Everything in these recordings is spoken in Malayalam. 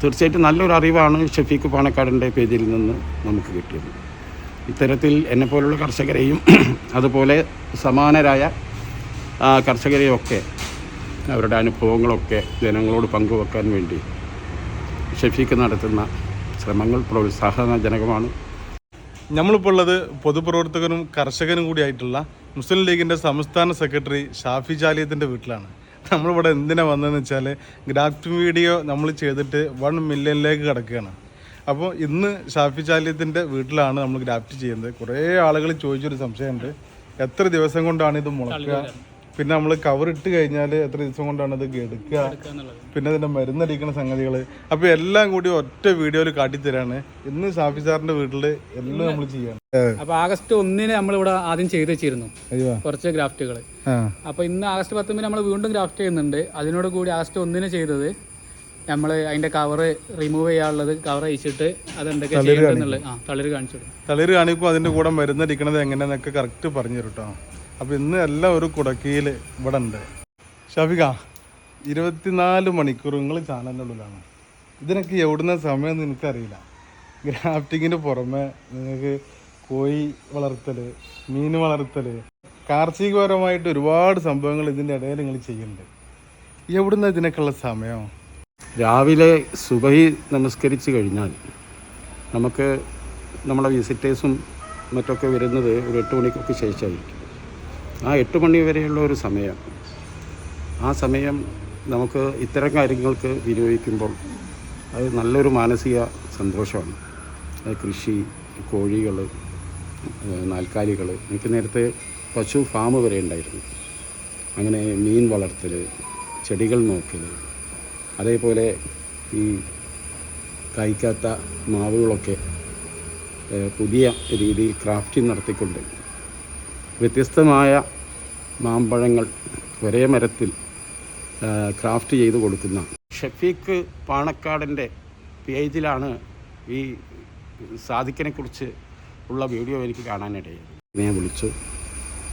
തീർച്ചയായിട്ടും നല്ലൊരു അറിവാണ് ഷഫീഖ് പാണക്കാടിന്റെ പേജിൽ നിന്ന് നമുക്ക് കിട്ടിയത്. ഇത്തരത്തിൽ എന്നെപ്പോലുള്ള കർഷകരെയും അതുപോലെ സമാനരായ കർഷകരെയും ഒക്കെ അവരുടെ അനുഭവങ്ങളൊക്കെ ജനങ്ങളോട് പങ്കുവെക്കാൻ വേണ്ടി ഷഫീഖ് നടത്തുന്ന ശ്രമങ്ങൾ പ്രോത്സാഹനജനകമാണ് നമ്മളിപ്പോൾ ഉള്ളത് പൊതുപ്രവർത്തകനും കർഷകനും കൂടിയായിട്ടുള്ള മുസ്ലിം ലീഗിന്റെ സംസ്ഥാന സെക്രട്ടറി ഷാഫി ജാലിയത്തിന്റെ വീട്ടിലാണ്. നമ്മളിവിടെ എന്തിനാണ് വന്നതെന്ന് വെച്ചാൽ ഗ്രാഫ്റ്റ് വീഡിയോ നമ്മൾ ചെയ്തിട്ട് വൺ മില്യണിലേക്ക് കിടക്കുകയാണ്. അപ്പോൾ ഇന്ന് ഷാഫി ചാലിയത്തിന്റെ വീട്ടിലാണ് നമ്മൾ ഗ്രാഫ്റ്റ് ചെയ്യുന്നത്. കുറേ ആളുകൾ ചോദിച്ചൊരു സംശയമുണ്ട്. എത്ര ദിവസം കൊണ്ടാണ് ഇത് മുളക്കുക? പിന്നെ നമ്മൾ കവർ ഇട്ട് കഴിഞ്ഞാൽ എത്ര ദിവസം കൊണ്ടാണ് ഇത് എടുക്കുക? പിന്നെ അതിന്റെ മരുന്നടിക്കുന്ന സംഗതികൾ അപ്പോൾ എല്ലാം കൂടി ഒറ്റ വീഡിയോയിൽ കാട്ടിത്തരാണ് ഇന്ന് സാഫി സാറിന്റെ വീട്ടിൽ എല്ലാം നമ്മൾ ചെയ്യാണ്. അപ്പൊ ആഗസ്റ്റ് ഒന്നിന് നമ്മളിവിടെ ആദ്യം ചെയ്ത് വെച്ചിരുന്നു. കുറച്ച് ഗ്രാഫ്റ്റുകൾ അപ്പൊ ഇന്ന് ആഗസ്റ്റ് പത്തൊമ്പതിന് നമ്മൾ വീണ്ടും ഗ്രാഫ്റ്റ് ചെയ്യുന്നുണ്ട്. അതിനോട് കൂടി ആഗസ്റ്റ് ഒന്നിന് ചെയ്തത് നമ്മൾ അതിന്റെ കവർ റിമൂവ് ചെയ്യാനുള്ളത് കവർ അയച്ചിട്ട് അതെന്തൊക്കെ ചെയ്യേണ്ടതെന്നുള്ളത് ആ തളിര് കാണിച്ചു തളിര് കാണിക്കും അതിന്റെ കൂടെ മരുന്നടിക്കണത് എങ്ങനെയാന്നൊക്കെ കറക്റ്റ് പറഞ്ഞു തരും കേട്ടോ അപ്പോൾ ഇന്ന് എല്ലാം ഒരു കുടക്കീൽ ഇവിടെ ഉണ്ട് ഷഫിക ഇരുപത്തിനാല് മണിക്കൂർ നിങ്ങൾ ചാനലിന്റെ ഉള്ളിലാണ്. ഇതിനൊക്കെ എവിടുന്ന സമയം എന്ന് എനിക്കറിയില്ല. ഗ്രാഫ്റ്റിങ്ങിന് പുറമെ നിങ്ങൾക്ക് കോഴി വളർത്തൽ മീൻ വളർത്തൽ കാർഷികപരമായിട്ട് ഒരുപാട് സംഭവങ്ങൾ ഇതിന്റെ ഇടയിൽ നിങ്ങൾ ചെയ്യുന്നുണ്ട്. എവിടുന്ന ഇതിനൊക്കെയുള്ള സമയം? രാവിലെ സുബഹി നമസ്കരിച്ച് കഴിഞ്ഞാൽ നമുക്ക് നമ്മളെ വിസിറ്റേഴ്സും മറ്റൊക്കെ വരുന്നത് ഒരു എട്ട് മണിക്കൊക്കെ ശേഷമായിരിക്കും. ആ എട്ട് മണി വരെയുള്ള ഒരു സമയം. ആ സമയം നമുക്ക് ഇത്തരം കാര്യങ്ങൾക്ക് വിനിയോഗിക്കുമ്പോൾ അത് നല്ലൊരു മാനസിക സന്തോഷമാണ്. കൃഷി കോഴികൾ നാൽക്കാലികൾ എനിക്ക് നേരത്തെ പശു ഫാം വരെ ഉണ്ടായിരുന്നു. അങ്ങനെ മീൻ വളർത്തൽ ചെടികൾ നോക്കൽ അതേപോലെ ഈ കായ്ക്കാത്ത മാവുകളൊക്കെ പുതിയ രീതിയിൽ ക്രാഫ്റ്റിംഗ് നടത്തിക്കൊണ്ട് വ്യത്യസ്തമായ മാമ്പഴങ്ങൾ ഒരേ മരത്തിൽ ക്രാഫ്റ്റ് ചെയ്ത് കൊടുക്കുന്ന. ഷഫീഖ് പാണക്കാടിന്റെ പേജിലാണ് ഈ സാദിഖിനെ കുറിച്ച് ഉള്ള വീഡിയോ എനിക്ക് കാണാനിടയായി ഞാൻ വിളിച്ചു.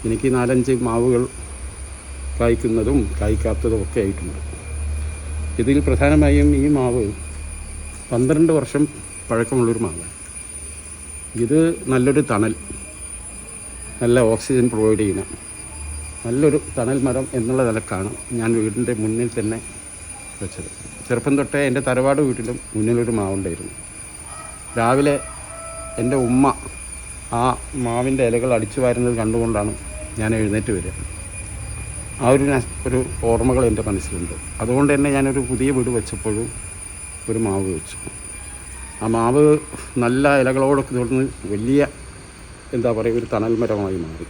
എനിക്ക് നാലഞ്ച് മാവുകൾ കായ്ക്കുന്നതും കായ്ക്കാത്തതും ഒക്കെ ആയിട്ടുണ്ട്. ഇതിൽ പ്രധാനമായും ഈ മാവ് പന്ത്രണ്ട് വർഷം പഴക്കമുള്ളൊരു മാവ് ഇത് നല്ലൊരു തണൽ നല്ല ഓക്സിജൻ പ്രൊവൈഡ് ചെയ്യുന്ന നല്ലൊരു തണൽ മരം എന്നുള്ള നിലക്കാണ് ഞാൻ വീടിന്റെ മുന്നിൽ തന്നെ വെച്ചത്. ചെറുപ്പം തൊട്ടേ എന്റെ തറവാട് വീട്ടിലും മുന്നിലൊരു മാവുണ്ടായിരുന്നു. രാവിലെ എന്റെ ഉമ്മ ആ മാവിന്റെ ഇലകൾ അടിച്ചു വാരുന്നത് കണ്ടുകൊണ്ടാണ് ഞാൻ എഴുന്നേറ്റ് വരിക. ആ ഒരു ഒരു ഓർമ്മകൾ എന്റെ മനസ്സിലുണ്ട്. അതുകൊണ്ട് തന്നെ ഞാനൊരു പുതിയ വീട് വെച്ചപ്പോഴും ഒരു മാവ് വെച്ചു. ആ മാവ് നല്ല ഇലകളോടൊക്കെ തുടർന്ന് വലിയ എന്താ പറയുക ഒരു തണൽ മരമായി മാറി.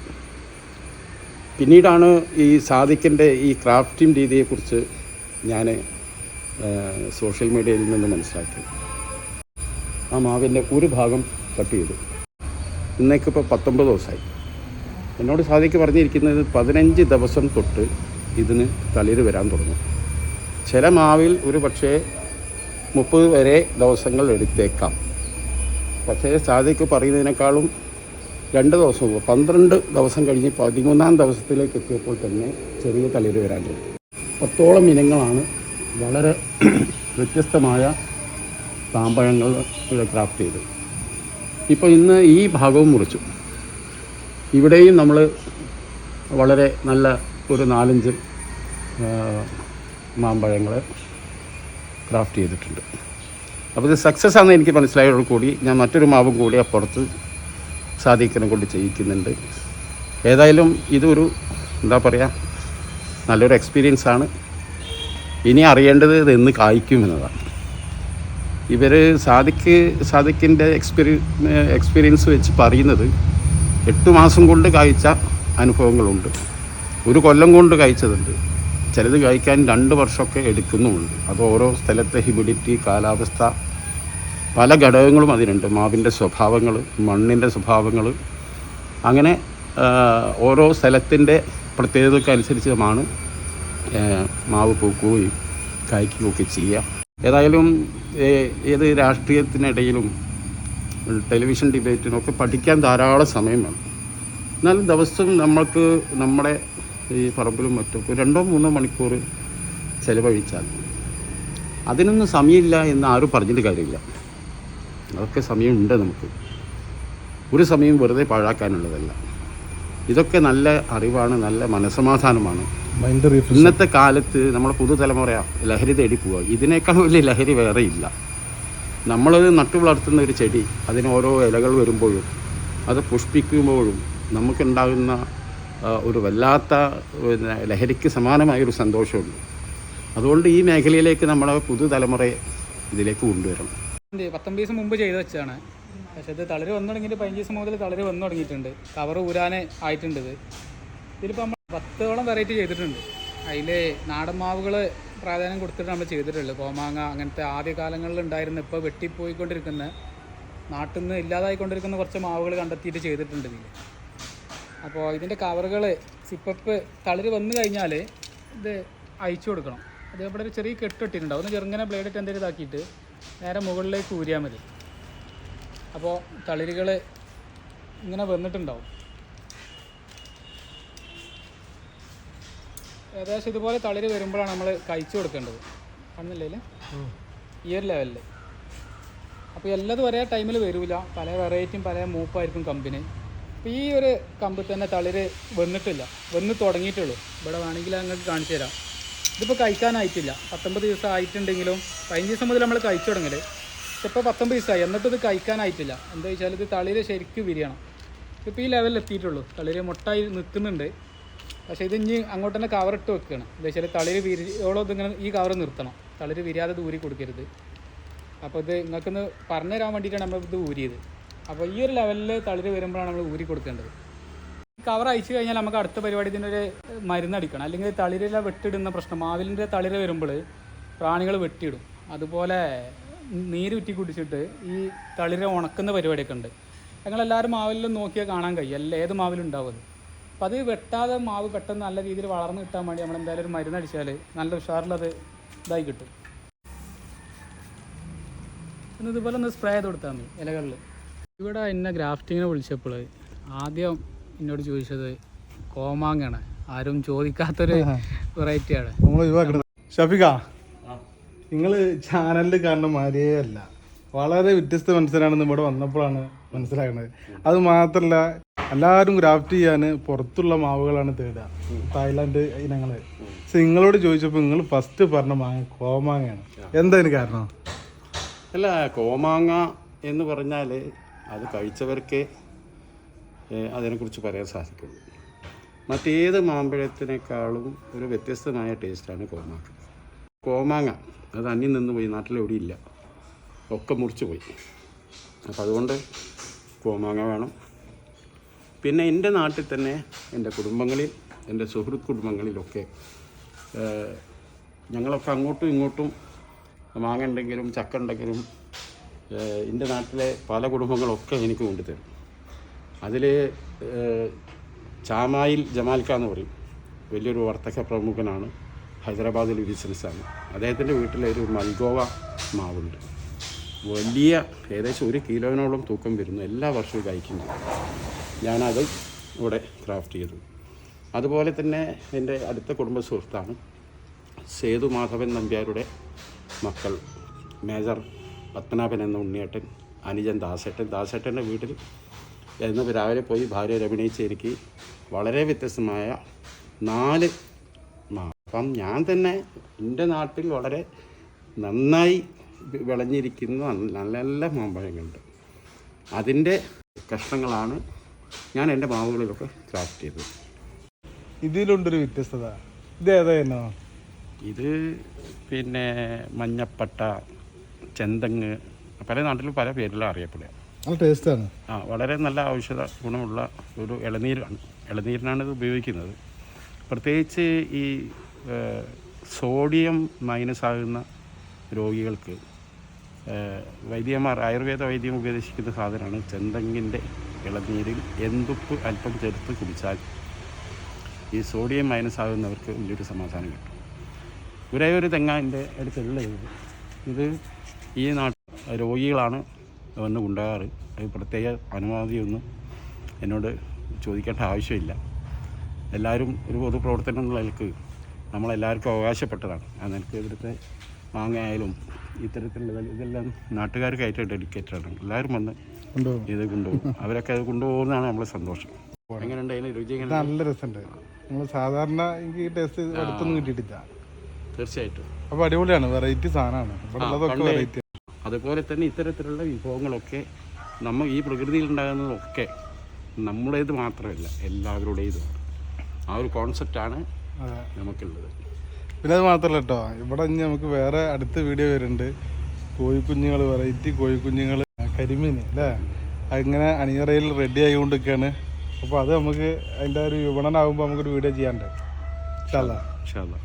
പിന്നീടാണ് ഈ സാദിക്കിന്റെ ഈ ക്രാഫ്റ്റിംഗ് രീതിയെക്കുറിച്ച് ഞാൻ സോഷ്യൽ മീഡിയയിൽ നിന്ന് മനസ്സിലാക്കിയത്. ആ മാവിന്റെ ഒരു ഭാഗം കട്ട് ചെയ്തു. ഇന്നേക്കിപ്പോൾ പത്തൊമ്പത് ദിവസമായി. എന്നോട് സാദിക്ക് പറഞ്ഞിരിക്കുന്നത് പതിനഞ്ച് ദിവസം തൊട്ട് ഇതിന് തളിര് വരാൻ തുടങ്ങും. ചില മാവിൽ ഒരു പക്ഷേ മുപ്പത് വരെ ദിവസങ്ങൾ എടുത്തേക്കാം. പക്ഷേ സാദിക്ക് പറയുന്നതിനേക്കാളും രണ്ട് ദിവസം പന്ത്രണ്ട് ദിവസം കഴിഞ്ഞ് പതിമൂന്നാം ദിവസത്തിലേക്ക് എത്തിയപ്പോൾ തന്നെ ചെറിയ തളിര് വരാൻ തുടങ്ങി പത്തോളം ഇനങ്ങളാണ് വളരെ വ്യത്യസ്തമായ താമ്പഴങ്ങൾ ക്രാഫ്റ്റ് ചെയ്തത് ഇപ്പോൾ ഇന്ന് ഈ ഭാഗവും മുറിച്ചു. ഇവിടെയും നമ്മൾ വളരെ നല്ല ഒരു നാലഞ്ച് മാമ്പഴങ്ങൾ ക്രാഫ്റ്റ് ചെയ്തിട്ടുണ്ട്. അപ്പോൾ ഇത് സക്സസ് ആണെന്ന് എനിക്ക് മനസ്സിലായതോടു കൂടി ഞാൻ മറ്റൊരു മാവും കൂടി അപ്പുറത്ത് സാധിക്കണം കൊണ്ട് ചെയ്യിക്കുന്നുണ്ട്. ഏതായാലും ഇതൊരു എന്താ പറയുക നല്ലൊരു എക്സ്പീരിയൻസ് ആണ്. ഇനി അറിയേണ്ടത് ഇത് എന്ന് കായ്ക്കുമെന്നതാണ് ഇവർ സാദിക്ക് സാദിക്കിന്റെ എക്സ്പീരി എക്സ്പീരിയൻസ് വെച്ച് പറയുന്നത് എട്ട് മാസം കൊണ്ട് കായ്ച്ച അനുഭവങ്ങളുണ്ട്. ഒരു കൊല്ലം കൊണ്ട് കായ്ച്ചതുണ്ട്. ചിലത് കായ്ക്കാൻ രണ്ട് വർഷമൊക്കെ എടുക്കുന്നുമുണ്ട്. അത് ഓരോ സ്ഥലത്തെ ഹ്യൂമിഡിറ്റി കാലാവസ്ഥ പല ഘടകങ്ങളും അതിനുണ്ട്. മാവിന്റെ സ്വഭാവങ്ങൾ മണ്ണിന്റെ സ്വഭാവങ്ങൾ. അങ്ങനെ ഓരോ സ്ഥലത്തിന്റെ പ്രത്യേകതയ്ക്കനുസരിച്ചുമാണ് ആ, മാവ് പൂക്കുകയും കായ്ക്കുകയൊക്കെ ചെയ്യുക. ഏതായാലും ഏത് രാഷ്ട്രീയത്തിനിടയിലും ടെലിവിഷൻ ഡിബേറ്റിനൊക്കെ പഠിക്കാൻ ധാരാളം സമയം വേണം. എന്നാലും ദിവസം നമ്മൾക്ക് നമ്മുടെ ഈ പറമ്പിലും മറ്റും രണ്ടോ മൂന്നോ മണിക്കൂർ ചിലവഴിച്ചാൽ അതിനൊന്നും സമയമില്ല എന്ന് ആരും പറഞ്ഞിട്ട് കാര്യമില്ല. അതൊക്കെ സമയമുണ്ട് നമുക്ക്. ഒരു സമയം വെറുതെ പാഴാക്കാനുള്ളതല്ല. ഇതൊക്കെ നല്ല അറിവാണ് നല്ല മനസമാധാനമാണ് ഇന്നത്തെ കാലത്ത് നമ്മളെ പുതുതലമുറ ലഹരി തേടി പോവുക. ഇതിനേക്കാൾ വലിയ ലഹരി വേറെ ഇല്ല. നമ്മളത് നട്ടു വളർത്തുന്ന ഒരു ചെടി അതിന് ഓരോ ഇലകൾ വരുമ്പോഴും അത് പുഷ്പിക്കുമ്പോഴും നമുക്കുണ്ടാകുന്ന ഒരു വല്ലാത്ത ലഹരിക്ക് സമാനമായ ഒരു സന്തോഷമുണ്ട്. അതുകൊണ്ട് ഈ മേഖലയിലേക്ക് നമ്മളെ പുതുതലമുറയെ ഇതിലേക്ക് കൊണ്ടുവരണം. പത്തൊമ്പത് ദിവസം മുമ്പ് ചെയ്ത് വെച്ചതാണ്. പക്ഷേ ഇത് തളര് വന്നു തുടങ്ങിയിട്ട് പതിനഞ്ച് ദിവസം മുതൽ തളര് വന്നു തുടങ്ങിയിട്ടുണ്ട്. കവർ ഊരാനേ ആയിട്ടുണ്ട് ഇത്. ഇതിലിപ്പോൾ നമ്മൾ പത്തോളം വെറൈറ്റി ചെയ്തിട്ടുണ്ട്. അതിൽ നാടൻ മാവുകൾ പ്രാധാന്യം കൊടുത്തിട്ട് നമ്മൾ ചെയ്തിട്ടുള്ളൂ. കോമാങ്ങ അങ്ങനത്തെ ആദ്യ കാലങ്ങളിൽ ഉണ്ടായിരുന്ന ഇപ്പോൾ വെട്ടിപ്പോയിക്കൊണ്ടിരിക്കുന്ന നാട്ടിൽ നിന്ന് ഇല്ലാതായിക്കൊണ്ടിരിക്കുന്ന കുറച്ച് മാവുകൾ കണ്ടെത്തിയിട്ട് ചെയ്തിട്ടുണ്ട് ഇതിൽ അപ്പോൾ ഇതിന്റെ കവറുകൾ സിപ്പപ്പ് തളിര് വന്നു കഴിഞ്ഞാൽ ഇത് അയച്ചു കൊടുക്കണം. അതേപോലെ ഒരു ചെറിയ കെട്ട് ഇട്ടിട്ടുണ്ടാവും ഒന്ന് ചെറുങ്ങനെ ബ്ലേഡ് ഇട്ട് എന്തെങ്കിലും ഇതാക്കിയിട്ട് നേരെ മുകളിലേക്ക് ഊരിയാൽ മതി. അപ്പോൾ തളിരുകൾ ഇങ്ങനെ വന്നിട്ടുണ്ടാവും. ഏകദേശം ഇതുപോലെ തളിര് വരുമ്പോഴാണ് നമ്മൾ കഴിച്ചു കൊടുക്കേണ്ടത്. കാണുന്നില്ലേ ഈ ഒരു ലെവലിൽ അപ്പോൾ എല്ലാതും ഒരേ ടൈമിൽ വരില്ല പല വെറൈറ്റിയും പല മൂപ്പായിരിക്കും കമ്പിന്. അപ്പോൾ ഈ ഒരു കമ്പിൽ തന്നെ തളിര് വന്നിട്ടില്ല. വന്ന് തുടങ്ങിയിട്ടുള്ളൂ. ഇവിടെ വേണമെങ്കിൽ അങ്ങോട്ട് കാണിച്ചു തരാം. ഇതിപ്പോൾ കഴിക്കാനായിട്ടില്ല. പത്തൊമ്പത് ദിവസം ആയിട്ടുണ്ടെങ്കിലും പതിനഞ്ച് ദിവസം മുതൽ നമ്മൾ കഴിച്ചു തുടങ്ങൽ. ഇപ്പോൾ പത്തൊമ്പത് ദിവസമായി. എന്നിട്ട് ഇത് കഴിക്കാനായിട്ടില്ല. എന്താ വെച്ചാൽ ഇത് തളിര് ശരിക്കും വിരിയണം. ഇപ്പോൾ ഈ ലെവലിൽ എത്തിയിട്ടുള്ളൂ. തളിര് മുട്ടായി നിൽക്കുന്നുണ്ട് പക്ഷേ ഇത് ഇനി അങ്ങോട്ട് തന്നെ കവറിട്ട് വെക്കുകയാണ് എന്താ വെച്ചാൽ തളിര് വിരിയോളം ഇതിങ്ങനെ ഈ കവർ നിർത്തണം. തളിര് വിരിയാതെ ദൂരി കൊടുക്കരുത്. അപ്പോൾ ഇത് നിങ്ങൾക്കൊന്ന് പറഞ്ഞു തരാൻ വേണ്ടിയിട്ടാണ് നമ്മൾ ഇത് ഊരിയത്. അപ്പോൾ ഈ ഒരു ലെവലിൽ തളിര് വരുമ്പോഴാണ് നമ്മൾ ഊരി കൊടുക്കേണ്ടത്. കവർ അയച്ചു കഴിഞ്ഞാൽ നമുക്ക് അടുത്ത പരിപാടി ഇതിനൊരു മരുന്ന് അടിക്കണം. അല്ലെങ്കിൽ തളിരില വെട്ടിടുന്ന പ്രശ്നം. മാവിലിന്റെ തളിര വരുമ്പോൾ പ്രാണികൾ വെട്ടിയിടും. അതുപോലെ നീര് ഉറ്റി കുടിച്ചിട്ട് ഈ തളിര ഉണക്കുന്ന പരിപാടിയൊക്കെ ഉണ്ട്. ഞങ്ങളെല്ലാവരും മാവിലും നോക്കിയാൽ കാണാൻ കഴിയും. എല്ലാ ഏത് മാവിലും ഉണ്ടാവും അപ്പം അപ്പോൾ അത് വെട്ടാതെ മാവ് പെട്ടെന്ന് നല്ല രീതിയിൽ വളർന്നു കിട്ടാൻ വേണ്ടി നമ്മൾ എന്തായാലും ഒരു മരുന്ന് അടിച്ചാൽ നല്ല ഉഷാറിലത് ഇതായി കിട്ടും. ഇന്ന് ഇതുപോലെ ഒന്ന് സ്പ്രേ ചെയ്ത് കൊടുത്താൽ മതി ഇലകളിൽ. ഇവിടെ എന്നെ ഗ്രാഫ്റ്റിങ്ങിനെ വിളിച്ചപ്പോൾ ആദ്യം എന്നോട് ചോദിച്ചത് കോമാങ്ങാണ്. ആരും ചോദിക്കാത്തൊരു വെറൈറ്റിയാണ് നമ്മൾ ഒഴിവാക്കണം. ഷഫിക നിങ്ങൾ ചാനലിൽ കാണുന്ന മാതിരിയേ അല്ല വളരെ വ്യത്യസ്ത മനസ്സിലാണെന്ന് ഇവിടെ വന്നപ്പോഴാണ് മനസ്സിലാകുന്നത്. അത് മാത്രമല്ല എല്ലാവരും ഗ്രാഫ്റ്റ് ചെയ്യാൻ പുറത്തുള്ള മാവുകളാണ് തേടുക. തായ്ലാന്റ് ഇനങ്ങൾ പക്ഷെ നിങ്ങളോട് ചോദിച്ചപ്പോൾ നിങ്ങൾ ഫസ്റ്റ് പറഞ്ഞ മാങ്ങ കോമാങ്ങയാണ്. എന്താ ഇതിന് കാരണം? അല്ല കോമാങ്ങ എന്ന് പറഞ്ഞാൽ അത് കഴിച്ചവർക്ക് അതിനെക്കുറിച്ച് പറയാൻ സാധിക്കുള്ളൂ മറ്റേത് മാമ്പഴത്തിനേക്കാളും ഒരു വ്യത്യസ്തമായ ടേസ്റ്റാണ് കോമാങ്ങ. കോമാങ്ങ അത് അന്യം നിന്ന് പോയി നാട്ടിലെവിടെ ഇല്ല ഒക്കെ മുറിച്ച് പോയി അപ്പം അതുകൊണ്ട് കോമാങ്ങ വേണം. പിന്നെ എന്റെ നാട്ടിൽ തന്നെ എന്റെ കുടുംബങ്ങളിൽ എന്റെ സുഹൃത്ത് കുടുംബങ്ങളിലൊക്കെ ഞങ്ങളൊക്കെ അങ്ങോട്ടും ഇങ്ങോട്ടും മാങ്ങ ഉണ്ടെങ്കിലും ചക്ക ഉണ്ടെങ്കിലും എന്റെ നാട്ടിലെ പല കുടുംബങ്ങളൊക്കെ എനിക്ക് കൊണ്ടുതരും. അതിൽ ചാമായിൽ ജമാൽ ഖാ എന്ന് പറയും. വലിയൊരു വർത്തക പ്രമുഖനാണ്. ഹൈദരാബാദിൽ ബിസിനസ്സാണ്. അദ്ദേഹത്തിന്റെ വീട്ടിലെ ഒരു മൽഗോവ മാവുണ്ട്. വലിയ ഏകദേശം ഒരു കിലോനോളം തൂക്കം വരുന്നു. എല്ലാ വർഷവും കഴിക്കുന്നു ഞാനത് ഇവിടെ ക്രാഫ്റ്റ് ചെയ്തു. അതുപോലെ തന്നെ എന്റെ അടുത്ത കുടുംബ സുഹൃത്താണ് സേതു മാധവൻ നമ്പ്യാരുടെ മക്കൾ. മേജർ പത്മനാഭൻ എന്ന ഉണ്ണിയേട്ടൻ അനുജൻ ദാസേട്ടൻ. ദാസേട്ടന്റെ വീട്ടിൽ ഇന്ന് രാവിലെ പോയി ഭാര്യ എനിക്ക് വളരെ വ്യത്യസ്തമായ നാല് അപ്പം ഞാൻ തന്നെ എന്റെ നാട്ടിൽ വളരെ നന്നായി വിളഞ്ഞിരിക്കുന്ന നല്ല നല്ല മാമ്പഴങ്ങളുണ്ട്. അതിന്റെ കഷ്ണങ്ങളാണ് ഞാൻ എന്റെ മാവുകളിലൊക്കെ ക്രാഫ്റ്റ് ചെയ്തത്. ഇതിലുണ്ടൊരു വ്യത്യസ്തത. ഇത് ഏതായിരുന്നു? ഇത് പിന്നെ മഞ്ഞപ്പട്ട ചെന്തങ്ങ് പല നാട്ടിലും പല പേരിലും അറിയപ്പെടുക. നല്ല ടേസ്റ്റാണ്. ആ വളരെ നല്ല ഔഷധ ഗുണമുള്ള ഒരു ഇളനീരാണ്. ഇളനീരിനാണ് ഇത് ഉപയോഗിക്കുന്നത്. പ്രത്യേകിച്ച് ഈ സോഡിയം മൈനസ് ആകുന്ന രോഗികൾക്ക് വൈദ്യന്മാർ ആയുർവേദ വൈദ്യം ഉപദേശിക്കുന്ന സാധനമാണ് ചെന്തെങ്ങിന്റെ ഇളനീരിൽ എന്തുപ്പ് അല്പം ചേർത്ത് കുടിച്ചാൽ ഈ സോഡിയം മൈനസ് ആകുന്നവർക്ക് വലിയൊരു സമാധാനം കിട്ടും. ഒരേ ഒരു തെങ്ങ എന്റെ അടുത്തുള്ളത്. ഇത് ഈ നാട്ടിൽ രോഗികളാണ് വന്ന് കൊണ്ടുപോകാറ്. അത് പ്രത്യേക അനുമതിയൊന്നും എന്നോട് ചോദിക്കേണ്ട ആവശ്യമില്ല. എല്ലാവരും ഒരു പൊതുപ്രവർത്തനം എന്നുള്ള നിലയ്ക്ക് നമ്മളെല്ലാവർക്കും അവകാശപ്പെട്ടതാണ്. ആ നിലയ്ക്ക് ഇവിടുത്തെ മാങ്ങയായാലും ഇത്തരത്തിലുള്ള ഇതെല്ലാം നാട്ടുകാർക്കായിട്ട് ഡെഡിക്കേറ്റഡ് ആണ്. എല്ലാവരും വന്ന് ഇത് കൊണ്ടുപോകും. അവരൊക്കെ അത് കൊണ്ടുപോകുന്നതാണ് നമ്മളെ സന്തോഷം. എങ്ങനെയുണ്ട് അതിന് രുചി നല്ല രസമുണ്ട്. നമ്മൾ സാധാരണ എനിക്ക് ടേസ്റ്റ് അടുത്തൊന്നും കിട്ടിയിട്ടില്ല. തീർച്ചയായിട്ടും. അപ്പോൾ അടിപൊളിയാണ്. വെറൈറ്റി സാധനമാണ്. ഇവിടെ ഉള്ളതൊക്കെ വെറൈറ്റി അതുപോലെ തന്നെ ഇത്തരത്തിലുള്ള വിഭവങ്ങളൊക്കെ നമ്മൾ ഈ പ്രകൃതിയിൽ ഉണ്ടാകുന്നതൊക്കെ നമ്മുടേത് മാത്രമല്ല എല്ലാവരുടേതുമാണ് ആ ഒരു കോൺസെപ്റ്റാണ് നമുക്കുള്ളത്. പിന്നെ അത് മാത്രമല്ല കേട്ടോ ഇവിടെ ഇനി നമുക്ക് വേറെ അടുത്ത വീഡിയോ വരുന്നുണ്ട്. കോഴിക്കുഞ്ഞുങ്ങൾ വെറൈറ്റി കോഴിക്കുഞ്ഞുങ്ങൾ കരിമീൻ അല്ലേ? അങ്ങനെ അണിയറയിൽ റെഡി ആയിക്കൊണ്ടിരിക്കുകയാണ്. അപ്പോൾ അത് നമുക്ക് അതിന്റെ ഒരു വിപണനാകുമ്പോൾ നമുക്കൊരു വീഡിയോ ചെയ്യാണ്ട് ഇഷ്ടമല്ല ഇഷ്ടമല്ല